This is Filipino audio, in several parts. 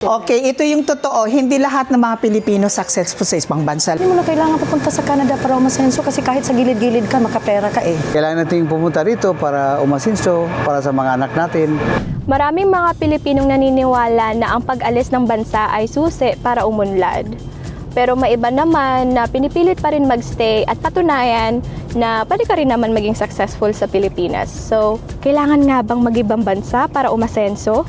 Okay, ito yung totoo. Hindi lahat ng mga Pilipino successful sa ibang bansa. Hindi mo na kailangan pupunta sa Canada para umasenso kasi kahit sa gilid-gilid ka, makapera ka eh. Kailangan natin pumunta rito para umasinso, para sa mga anak natin. Maraming mga Pilipinong naniniwala na ang pag-alis ng bansa ay susi para umunlad. Pero maiba naman na pinipilit pa rin magstay at patunayan na pwede ka rin naman maging successful sa Pilipinas. So, kailangan nga bang mag-ibang bansa para umasenso?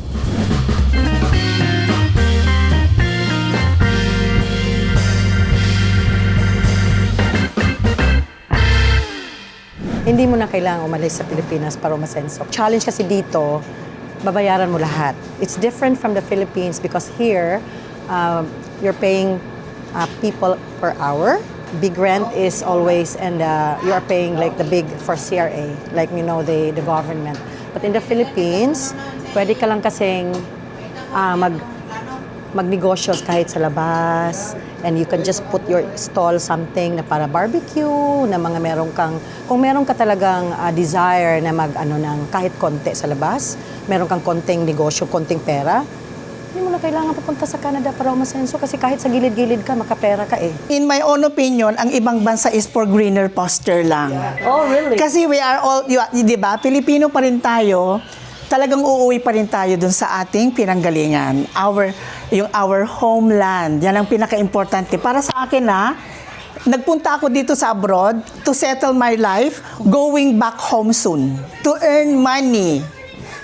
Hindi mo na kailangan umalis sa Pilipinas para umasenso. Challenge kasi dito, babayaran mo lahat. It's different from the Philippines because here, uh, you're paying uh, people per hour. Big rent is always, and uh, you are paying like the big for CRA, like you know, the, the government. But in the Philippines, pwede ka lang kasing uh, mag magnegosyo kahit sa labas. And you can just put your stall something na para barbecue na mga meron kang kung meron ka talagang ah, desire na mag ano ng kahit konti sa labas meron kang konting negosyo konting pera hindi mo na kailangan pupunta sa Canada para umasenso kasi kahit sa gilid-gilid ka makapera ka eh. In my own opinion, ang ibang bansa is for greener pasture lang. oh really? Kasi we are all, di ba, Pilipino pa rin tayo, talagang uuwi pa rin tayo dun sa ating pinanggalingan. Our, yung our homeland. Yan ang pinaka-importante. Para sa akin na, nagpunta ako dito sa abroad to settle my life, going back home soon. To earn money.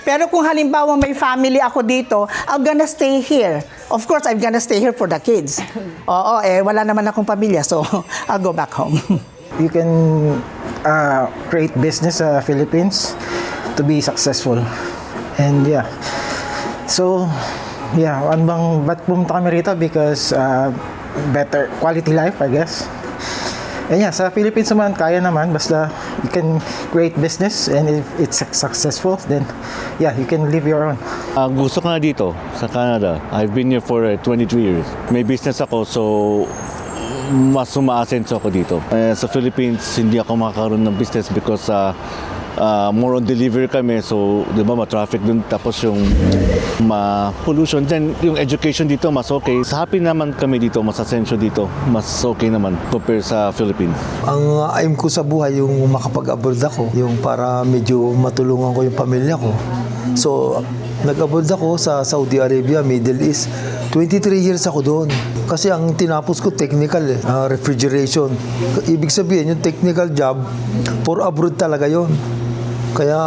Pero kung halimbawa may family ako dito, I'm gonna stay here. Of course, I'm gonna stay here for the kids. Oo, eh, wala naman akong pamilya, so I'll go back home. you can uh, create business sa Philippines to be successful. And yeah. So, yeah, ano bang, ba't pumunta kami rito? Because uh, better quality life, I guess. And yeah, sa Philippines naman, kaya naman. Basta you can create business and if it's successful, then yeah, you can live your own. Ah, gusto ko na dito sa Canada. I've been here for uh, 23 years. May business ako so mas umaasenso ako dito. Eh, sa Philippines, hindi ako makakaroon ng business because uh, uh, more on delivery kami. So, di ba, ma-traffic dun. Tapos yung ma-pollution. Then, yung education dito, mas okay. Sa happy naman kami dito, mas asensyo dito. Mas okay naman compare sa Philippines. Ang uh, aim ko sa buhay yung makapag-abroad ako, yung para medyo matulungan ko yung pamilya ko. So, nag-abroad ako sa Saudi Arabia, Middle East. 23 years ako doon. Kasi ang tinapos ko technical eh, ah, refrigeration. Ibig sabihin, yung technical job, for abroad talaga yon. Kaya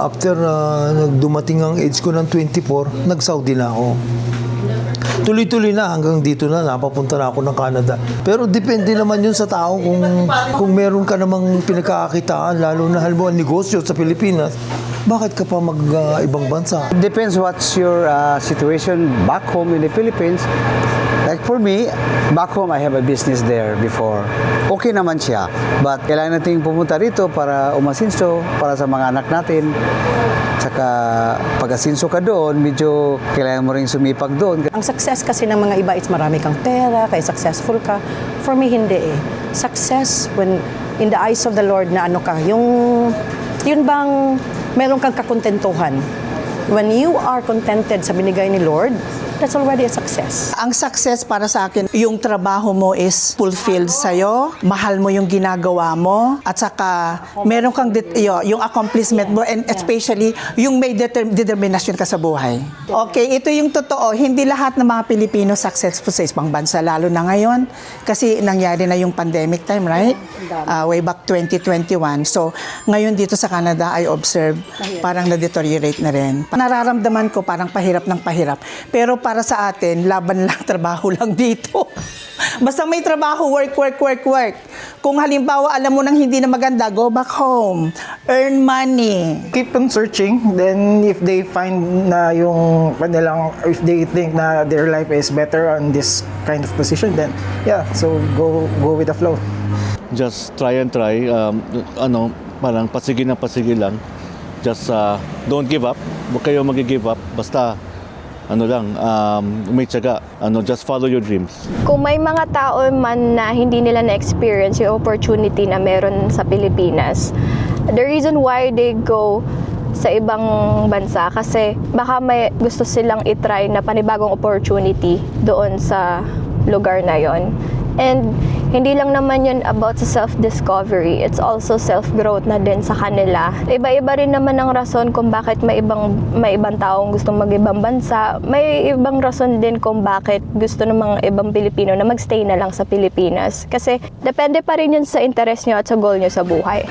after na dumating ang age ko ng 24, nag-Saudi na ako. Tuloy-tuloy na hanggang dito na napapunta na ako ng Canada. Pero depende naman yun sa tao kung kung meron ka namang pinagkakakitaan lalo na halimbawa negosyo sa Pilipinas. Bakit ka pa mag ah, ibang bansa? Depends what's your uh, situation back home in the Philippines. Like for me, back home I have a business there before. Okay naman siya. But kailangan natin pumunta rito para umasinso, para sa mga anak natin. Saka pag asinso ka doon, medyo kailangan mo rin sumipag doon. ang success kasi ng mga iba is marami kang pera kaya successful ka for me hindi eh success when in the eyes of the Lord na ano ka yung yun bang meron kang kakontentuhan. When you are contented sa binigay ni Lord that's already a success Ang success para sa akin, yung trabaho mo is fulfilled sa'yo, mahal mo yung ginagawa mo, at saka meron kang yung accomplishment mo, and especially yung may determ- determination ka sa buhay. Okay, ito yung totoo. Hindi lahat ng mga Pilipino successful sa ibang bansa, lalo na ngayon. Kasi nangyari na yung pandemic time, right? Uh, way back 2021. So, ngayon dito sa Canada, I observe parang na-deteriorate na rin. Nararamdaman ko parang pahirap ng pahirap. Pero para sa atin, laban lang, trabaho lang dito. Basta may trabaho, work, work, work, work. Kung halimbawa alam mo nang hindi na maganda, go back home. Earn money. keep on searching. Then if they find na yung kanilang, if they think na their life is better on this kind of position, then yeah, so go go with the flow. just try and try um, ano parang pasige na pasige lang just uh, don't give up huwag kayo mag-give up basta ano lang um, may tiyaga ano just follow your dreams Kung may mga tao man na hindi nila na-experience yung opportunity na meron sa Pilipinas, the reason why they go sa ibang bansa kasi baka may gusto silang itry na panibagong opportunity doon sa lugar na yon. And hindi lang naman yun about sa self-discovery. It's also self-growth na din sa kanila. Iba-iba rin naman ang rason kung bakit may ibang, may ibang taong gustong mag-ibang bansa. May ibang rason din kung bakit gusto ng mga ibang Pilipino na magstay na lang sa Pilipinas. Kasi depende pa rin yun sa interest nyo at sa goal nyo sa buhay.